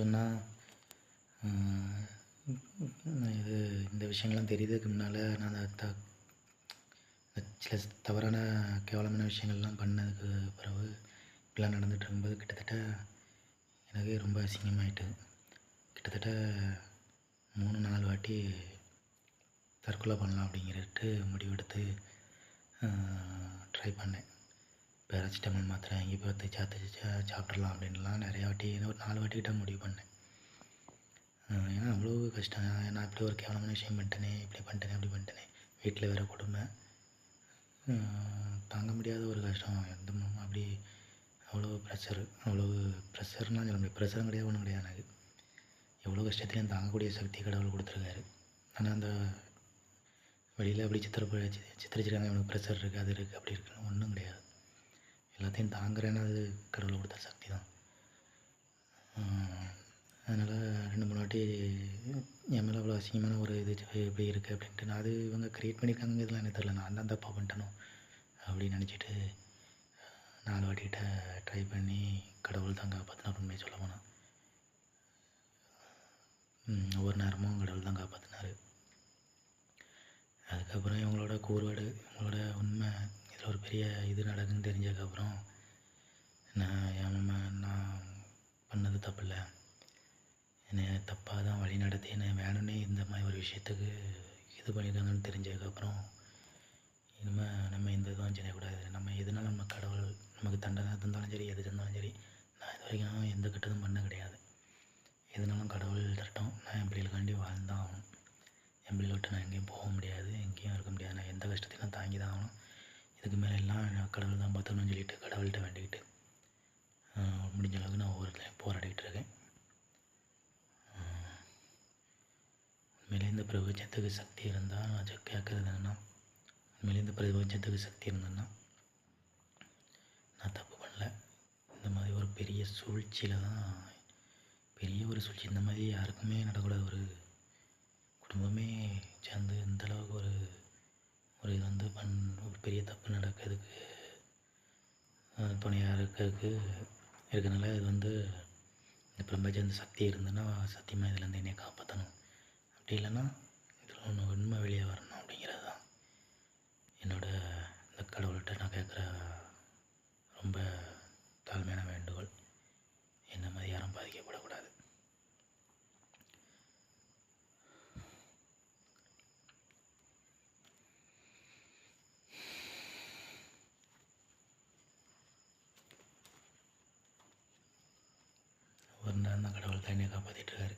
சொன்னால் இது இந்த விஷயங்கள்லாம் தெரியுதுக்கு முன்னால் நான் அந்த த சில தவறான கேவலமான விஷயங்கள்லாம் பண்ணதுக்கு பிறகு இப்படிலாம் நடந்துட்டு இருக்கும்போது கிட்டத்தட்ட எனக்கு ரொம்ப அசிங்கமாயிட்டு கிட்டத்தட்ட மூணு நாலு வாட்டி தற்கொலை பண்ணலாம் அப்படிங்கிறட்டு முடிவெடுத்து ட்ரை பண்ணேன். பேராசிட்டமால் மாத்திரை வாங்கி பார்த்து சாத்து சாப்பிட்றலாம் அப்படின்லாம் நிறையா வாட்டி ஒரு நாலு வாட்டி கிட்ட முடிவு பண்ணேன். ஏன்னா அவ்வளோ கஷ்டம். நான் இப்படி ஒரு கேவலமான விஷயம் பண்ணிட்டேனே இப்படி பண்ணிட்டேனே அப்படி பண்ணிட்டேனே. வீட்டில் வேறு கொடுமை. தாங்க முடியாத ஒரு கஷ்டம். எந்த அப்படி அவ்வளோ ப்ரெஷர் அவ்வளோ ப்ரெஷர்னால் சொல்ல முடியாது. ப்ரெஷரும் கிடையாது ஒன்றும் கிடையாது எனக்கு. எவ்வளோ கஷ்டத்துலையும் தாங்கக்கூடிய சக்தி கடவுள் கொடுத்துருக்காரு. ஆனால் அந்த வெளியில் அப்படி சித்திர சித்தரிச்சிருக்காங்க இவனுக்கு ப்ரெஷர் இருக்குது அது இருக்குது அப்படி இருக்குன்னு ஒன்றும் கிடையாது. எல்லாத்தையும் தாங்குறேன்னு அது கடவுள் கொடுத்த சக்தி தான். அதனால் ரெண்டு மூணு வாட்டி என் மேலே அவ்வளோ அசிங்கமான ஒரு இது எப்படி இப்படி இருக்குது அப்படின்ட்டு நான் அது இவங்க க்ரியேட் பண்ணியிருக்காங்க இதெல்லாம் எனக்கு தெரில நான் தான் தப்பாக பண்ணிட்டேனோ அப்படின்னு நினச்சிட்டு நாலு வாட்டிகிட்ட ட்ரை பண்ணி கடவுள் தான் காப்பாற்றினா அப்படின்னு சொல்ல போனால் ஒவ்வொரு நேரமும் கடவுள் தான் காப்பாற்றினார் அதுக்கப்புறம் இவங்களோட கூறுபாடு இவங்களோட உண்மை இதில் ஒரு பெரிய இது நடக்குதுன்னு தெரிஞ்சதுக்கப்புறம் நான் என் நான் பண்ணது தப்பு இல்லை என்னை தப்பாக தான் வழி நடத்தி என்னை வேணும்னே இந்த மாதிரி ஒரு விஷயத்துக்கு இது பண்ணியிருக்காங்கன்னு தெரிஞ்சதுக்கப்புறம் இனிமேல் நம்ம இந்த இதுவும் செய்யக்கூடாது நம்ம எதுனாலும் நம்ம கடவுள் நமக்கு தண்டனை தந்தாலும் சரி எது தந்தாலும் சரி நான் இது வரைக்கும் எந்த கெட்டதும் பண்ண கிடையாது. எதுனாலும் கடவுள் தரட்டும். நான் என் பிள்ளைகளுக்காண்டி வாழ்ந்தான் ஆகணும். என் விட்டு நான் எங்கேயும் போக முடியாது எங்கேயும் இருக்க முடியாது. நான் எந்த கஷ்டத்தையும் நான் தாங்கி தான் ஆகணும். இதுக்கு மேலே எல்லாம் நான் கடவுள் தான் பார்த்தோம்னு சொல்லிட்டு கடவுள்கிட்ட வேண்டிக்கிட்டு முடிஞ்ச அளவுக்கு நான் ஒவ்வொரு போராடிக்கிட்டு இருக்கேன். உண்மையிலே இந்த பிரபஞ்சத்துக்கு சக்தி இருந்தால் நான் கேட்குறது என்னென்னா உண்மையிலே இந்த பிரபஞ்சத்துக்கு சக்தி இருந்ததுன்னா நான் தப்பு பண்ணல. இந்த மாதிரி ஒரு பெரிய சூழ்ச்சியில் தான் பெரிய ஒரு சூழ்ச்சி. இந்த மாதிரி யாருக்குமே நடக்கூடாது ஒரு குடும்பமே சேர்ந்து இந்தளவுக்கு ஒரு இது பண் ஒரு பெரிய தப்பு நடக்கிறதுக்கு துணையாக இருக்கிறதுக்கு இருக்கிறனால இது வந்து இந்த பிரபஞ்ச சக்தி இருந்ததுன்னா சத்தியமாக இதுலேருந்து என்னை காப்பாற்றணும் அப்படி இல்லைன்னா இதில் ஒன்று உண்மை வெளியே வரணும் அப்படிங்கிறது தான் என்னோட இந்த கடவுள்கிட்ட நான் கேட்குற ரொம்ப தாழ்மையான வேண்டுகோள் என்ன மாதிரி யாரும் பாதிக்கப்படக்கூடாது ஒரு நேரம் தான்